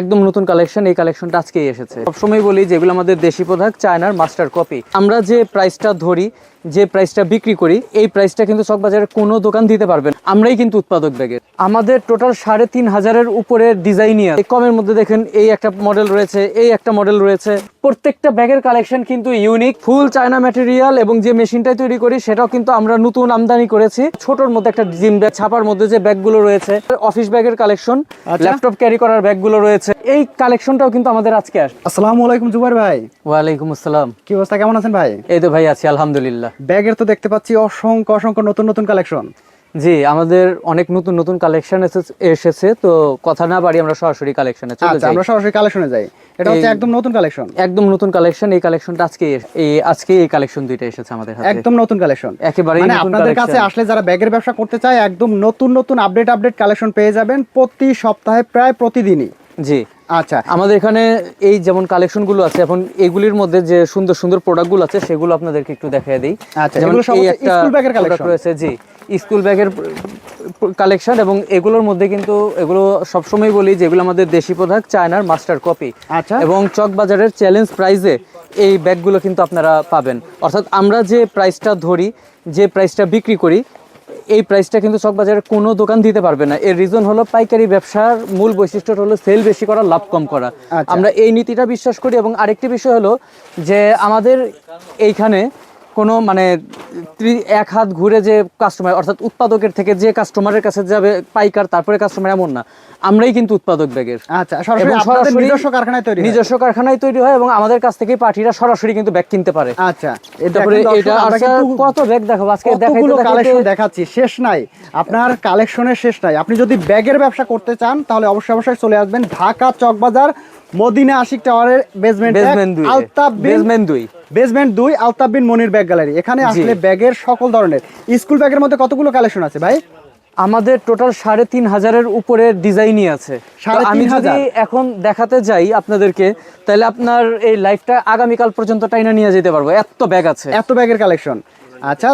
একদম নতুন কালেকশন এই কালেকশনটা আজকেই এসেছে। সবসময় বলি যেগুলো আমাদের দেশি প্রোডাক্ট চায়নার মাস্টার কপি আমরা যে প্রাইসটা ধরি, যে প্রাইসটা বিক্রি করি, এই প্রাইসটা কিন্তু চকবাজারে কোনো দোকান দিতে পারবেন আমরাই কিন্তু উৎপাদক ব্যাগের। আমাদের টোটাল সাড়ে তিন হাজারের উপরে ডিজাইনিয়ার কমের মধ্যে দেখেন, এই একটা মডেল রয়েছে, এই একটা মডেল রয়েছে। প্রত্যেকটা ব্যাগের কালেকশন কিন্তু ইউনিক ফুল চায়না ম্যাটেরিয়াল এবং যে মেশিনটাই তৈরি করি সেটাও কিন্তু আমরা নতুন আমদানি করেছি। ছোটর মধ্যে একটা জিম ব্যাগ ছাপার মধ্যে যে ব্যাগগুলো রয়েছে অফিস ব্যাগের কালেকশন। ল্যাপটপ ক্যারি করার ব্যাগগুলো রয়েছে। এই কালেকশনটাও কিন্তু আমাদের আজকে আসে আসসালামু আলাইকুম জুবাইর ভাই। ওয়ালাইকুম আসসালাম। কি অবস্থা কেমন আছেন ভাই? এই তো ভাই আছি আলহামদুলিল্লাহ। ব্যাগের তো দেখতে পাচ্ছি অসংখ্য অসংখ্য নতুন নতুন কালেকশন জি আমাদের অনেক নতুন নতুন কালেকশন এসেছে তো কথা না বাড়ি আমরা সরাসরি কালেকশনে চলে আচ্ছা যাই। আমরা সরাসরি কালেকশনে যাই। এটা হচ্ছে একদম নতুন কালেকশন একদম নতুন কালেকশন এই কালেকশনটা আজকে এই আজকে এই কালেকশন দুইটা এসেছে আমাদের হাতে। একদম নতুন কালেকশন একেবারেই মানে আপনাদের কাছে আসলে যারা ব্যাগের ব্যবসা করতে চায় একদম নতুন নতুন আপডেট আপডেট কালেকশন পেয়ে যাবেন প্রতি সপ্তাহে প্রায় প্রতিদিনই। জি। আচ্ছা। আমাদের এখানে এই যেমন কালেকশনগুলো আছে এখন এগুলির মধ্যে যে সুন্দর সুন্দর প্রোডাক্টগুলো আছে সেগুলো আপনাদেরকে একটু দেখাই দিই। আচ্ছা, যেমন এই একটা স্কুল ব্যাগের collection। রয়েছে জি। স্কুল ব্যাগের কালেকশন এবং এগুলোর মধ্যে কিন্তু এগুলো সবসময় বলি যেগুলো আমাদের দেশি প্রোডাক্ট চায়নার মাস্টার কপি আচ্ছা। এবং চক বাজারের চ্যালেঞ্জ প্রাইজে এই ব্যাগগুলো কিন্তু আপনারা পাবেন। অর্থাৎ আমরা যে প্রাইসটা ধরি যে প্রাইসটা বিক্রি করি এই প্রাইসটা কিন্তু চক বাজারে কোনো দোকান দিতে পারবে না। এর রিজন হলো পাইকারি ব্যবসার মূল বৈশিষ্ট্য হলো সেল বেশি করা লাভ কম করা। আচ্ছা। আমরা এই নীতিটা বিশ্বাস করি এবং আরেকটি বিষয় হলো যে আমাদের এইখানে কোনো মানে এক হাত ঘুরে যে কাস্টমার অর্থাৎ উৎপাদকের থেকে যে কাস্টমারের কাছে যাবে পাইকার তারপরে কাস্টমার এমন না। আমরাই কিন্তু উৎপাদক ব্যাগের। আচ্ছা সরাসরি নিজস্ব কারখানায় তৈরি হয়? নিজস্ব কারখানায় তৈরি হয় এবং আমাদের কাছ থেকে পার্টিরা সরাসরি কিন্তু ব্যাগ কিনতে পারে। আচ্ছা তারপরে এটা আচ্ছা কত ব্যাগ দেখাবো? আজকে দেখাইতে কালেকশন দেখাচ্ছি শেষ নাই। আপনার কালেকশনের শেষ নাই। আপনি যদি ব্যাগের ব্যবসা করতে চান তাহলে অবশ্যই অবশ্যই চলে আসবেন ঢাকা চকবাজার মদিনা আশিক টাওয়ারের বেসমেন্ট বেসমেন্ট দুই আলতাফ বেসমেন্ট দুই। বেসমেন্ট দুই আলতাবিন মনির ব্যাগ গ্যালারি এখানে আসলে ব্যাগের সকল ধরনের। স্কুল ব্যাগের মধ্যে কতগুলো কালেকশন আছে ভাই? আমাদের টোটাল সাড়ে তিন হাজারের উপরে ডিজাইনই আছে। আমি যদি এখন দেখাতে যাই আপনাদেরকে তাহলে আপনার এই লাইফটা আগামীকাল পর্যন্ত টাইনা নিয়ে যেতে পারব। এত ব্যাগ আছে। এত ব্যাগের কালেকশন আচ্ছা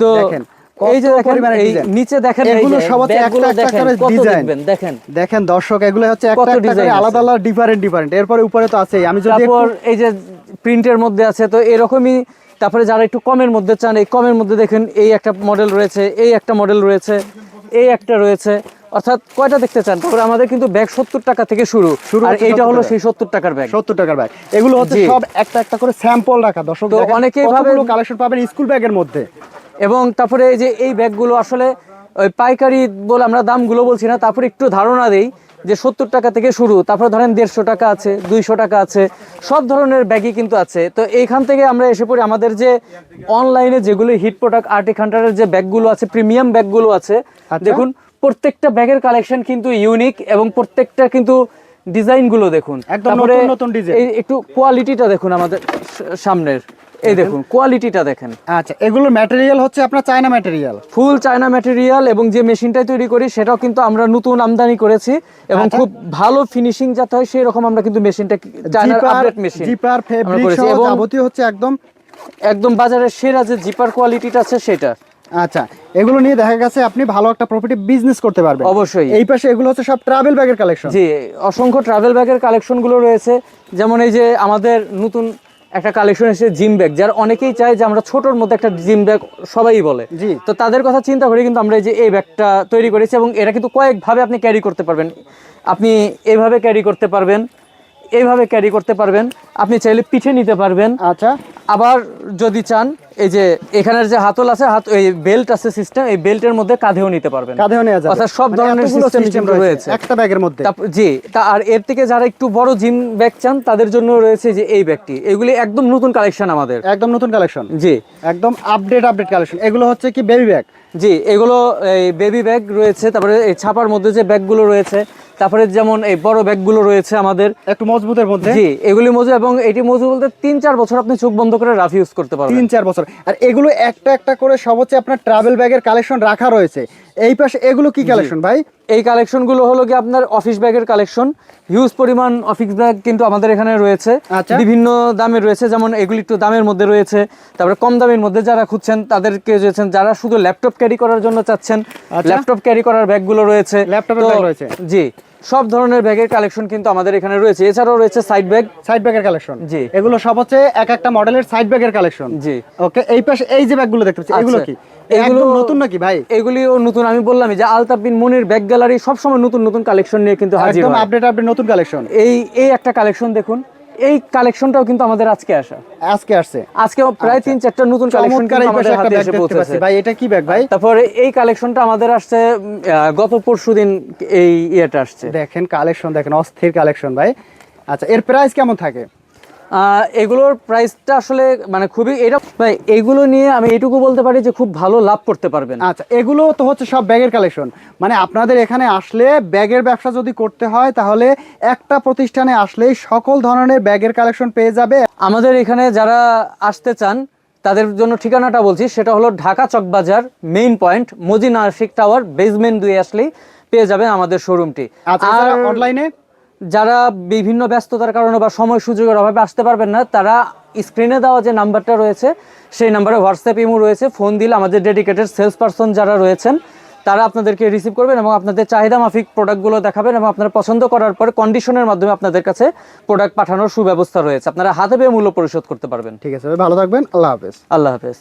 তো দেখেন। এই যে দেখেন এই নিচে দেখেন এগুলো সব একটা একটা করে ডিজাইন দেখেন। দেখেন দর্শক এগুলো হচ্ছে একটা একটা করে আলাদা আলাদা ডিফারেন্ট ডিফারেন্ট এরপরে উপরে তো আছেই। আমি যদি তারপর এই যে প্রিন্টের মধ্যে আছে তো এরকমই। তারপরে যারা একটু কমের মধ্যে চান এই কমের মধ্যে দেখেন এই একটা মডেল রয়েছে এই একটা মডেল রয়েছে এই একটা রয়েছে। অর্থাৎ কয়টা দেখতে চান? তারপরে আমাদের কিন্তু ব্যাগ সত্তর টাকা থেকে শুরু। শুরু আর এইটা হলো সেই সত্তর টাকার ব্যাগ। সত্তর টাকার ব্যাগ। এগুলো হচ্ছে সব একটা একটা করে স্যাম্পল রাখা। দর্শক অনেকেই ভাবে- কালেকশন পাবেন স্কুল ব্যাগের মধ্যে। এবং তারপরে যে এই ব্যাগগুলো আসলে ওই পাইকারি বলে আমরা দামগুলো বলছি না তারপরে একটু ধারণা দেই যে সত্তর টাকা থেকে শুরু তারপরে ধরেন দেড়শো টাকা আছে দুইশো টাকা আছে সব ধরনের ব্যাগই কিন্তু আছে তো এইখান থেকে আমরা এসে পড়ি আমাদের যে অনলাইনে যেগুলো হিট প্রোডাক্ট আর্টিক হান্টারের যে ব্যাগগুলো আছে প্রিমিয়াম ব্যাগগুলো আছে আচ্ছা। দেখুন প্রত্যেকটা ব্যাগের কালেকশন কিন্তু ইউনিক এবং প্রত্যেকটা কিন্তু ডিজাইনগুলো দেখুন একদম নতুন নতুন design। একটু কোয়ালিটিটা দেখুন আমাদের সামনের এই দেখুন কোয়ালিটিটা দেখেন। আচ্ছা এগুলোর ম্যাটেরিয়াল হচ্ছে আপনার China material full China material এবং যে মেশিনটাই তৈরি করি সেটাও কিন্তু আমরা নতুন আমদানি করেছি এবং আচ্ছা। খুব ভালো ফিনিশিং যাতে হয় সেই রকম আমরা কিন্তু মেশিনটা চায়নার আপডেট মেশিন জিপার ফেব্রিক সহ এবং যাবতীয় হচ্ছে একদম একদম বাজারের সেরা যে জিপার কোয়ালিটিটা আছে সেটা। আচ্ছা এগুলো নিয়ে দেখা গেছে আপনি ভালো একটা প্রফিটে বিজনেস করতে পারবেন। অবশ্যই। এই পাশে এগুলো হচ্ছে সব ট্রাভেল ব্যাগের কালেকশন জি অসংখ্য ট্রাভেল ব্যাগের কালেকশনগুলো রয়েছে। যেমন এই যে আমাদের নতুন একটা কালেকশন এসেছে জিম ব্যাগ যার অনেকেই চায় যে আমরা ছোটর মধ্যে একটা জিম ব্যাগ সবাই বলে। জি। তো তাদের কথা চিন্তা করে কিন্তু আমরা এই যে এই ব্যাগটা তৈরি করেছি এবং এটা কিন্তু কয়েকভাবে আপনি ক্যারি করতে পারবেন। আপনি এভাবে ক্যারি করতে পারবেন। এইভাবে ক্যারি করতে পারবেন। আপনি চাইলে পিঠে নিতে পারবেন। আচ্ছা। আবার যদি চান এই যে এখানের যে হাতল আছে হাত এই বেল্ট আছে সিস্টেম এই বেল্টের মধ্যে কাঁধেও নিতে পারবেন। কাঁধেও নেওয়া যাবে। অর্থাৎ সব মানে ধরনের সিস্টেম রয়েছে একটা ব্যাগের মধ্যে। জি তা আর এর থেকে যারা একটু বড় জিম ব্যাগ চান তাদের জন্য রয়েছে যে এই ব্যাগটি এগুলি একদম নতুন কালেকশন আমাদের। একদম নতুন কালেকশন জি। একদম আপডেট আপডেট কালেকশন এগুলো হচ্ছে কি বেবি ব্যাগ জি এগুলো এই বেবি ব্যাগ রয়েছে। তারপরে এই ছাপার মধ্যে যে ব্যাগগুলো রয়েছে তারপরে যেমন এই বড় ব্যাগগুলো রয়েছে আমাদের একটু মজবুতের মধ্যে? জি এগুলি মজু এবং এটি মজু বলতে তিন চার বছর আপনি চোখ বন্ধ করে রাফ ইউজ করতে পারবেন। তিন চার বছর। আর এগুলো একটা একটা করে সব হচ্ছে আপনার ট্রাভেল ব্যাগের কালেকশন রাখা রয়েছে। এই পাশে এগুলো কি কালেকশন ভাই? এই কালেকশনগুলো হলো কি আপনার অফিস ব্যাগের কালেকশন হিউজ পরিমাণ অফিস ব্যাগ কিন্তু আমাদের এখানে রয়েছে। আচ্ছা। বিভিন্ন দামে রয়েছে যেমন এগুলি একটু দামের মধ্যে রয়েছে। তারপরে কম দামের মধ্যে যারা খুঁজছেন তাদেরকে যেছেন যারা শুধু ল্যাপটপ ক্যারি করার জন্য চাচ্ছেন আচ্ছা। ল্যাপটপ ক্যারি করার ব্যাগগুলো রয়েছে। ল্যাপটপ রয়েছে। জি সব ধরনের ব্যাগের কালেকশন কিন্তু আমাদের এখানে রয়েছে। এছাড়াও রয়েছে সাইড ব্যাগ সাইড ব্যাগের কালেকশন জি। এগুলো সব হচ্ছে এক একটা মডেলের সাইড ব্যাগের কালেকশন জি। ওকে এই পাশে এই যে ব্যাগগুলো দেখতে পাচ্ছি এগুলো আচ্ছা, কি? এগুলো- এগুলো নতুন নাকি ভাই? এগুলিও নতুন আমি বললাম যে আলতাফ বিন মনির ব্যাগ গ্যালারি সবসময় নতুন নতুন কালেকশন নিয়ে কিন্তু হাজির একদম আপডেট আপডেট নতুন কালেকশন এই এই একটা কালেকশন দেখুন। এই কালেকশনটাও কিন্তু আমাদের আজকে আসা। আজকে আসছে। আজকে প্রায় তিন চারটা নতুন কালেকশন কিন্তু পাশে আমাদের হাতে এসে পৌঁছেছে। ভাই এটা কি ব্যাগ ভাই? তারপরে এই কালেকশনটা আমাদের আসছে গত পরশুদিন এই ইয়েটা আসছে। দেখেন কালেকশন দেখেন অস্থির কালেকশন ভাই। আচ্ছা এর প্রাইস কেমন থাকে? এগুলোর প্রাইসটা আসলে মানে খুবই এটা ভাই এগুলো নিয়ে আমি এটুকু বলতে পারি যে খুব ভালো লাভ করতে পারবেন। আচ্ছা এগুলো তো হচ্ছে সব ব্যাগের কালেকশন মানে আপনাদের এখানে আসলে ব্যাগের ব্যবসা যদি করতে হয় তাহলে একটা প্রতিষ্ঠানে আসলেই সকল ধরনের ব্যাগের কালেকশন পেয়ে যাবে। আমাদের এখানে যারা আসতে চান তাদের জন্য ঠিকানাটা বলছি সেটা হলো Dhaka Chawkbazar main point Mojina Ashik tower basement দুই আসলেই পেয়ে যাবেন আমাদের শোরুমটি আচ্ছা আর অনলাইনে যারা বিভিন্ন ব্যস্ততার কারণে বা সময় সুযোগের অভাবে আসতে পারবেন না তারা স্ক্রিনে দেওয়া যে নাম্বারটা রয়েছে সেই নাম্বারে হোয়াটসঅ্যাপ ইমো রয়েছে। ফোন দিলে আমাদের ডেডিকেটেড সেলস পারসন যারা রয়েছেন তারা আপনাদেরকে রিসিভ করবেন এবং আপনাদের চাহিদা মাফিক প্রোডাক্টগুলো দেখাবেন এবং আপনারা পছন্দ করার পরে কন্ডিশনের মাধ্যমে আপনাদের কাছে প্রোডাক্ট পাঠানোর সুব্যবস্থা রয়েছে। আপনারা হাতে পেয়ে মূল্য পরিশোধ করতে পারবেন। ঠিক আছে ভালো থাকবেন। আল্লাহ হাফেজ। আল্লাহ হাফেজ।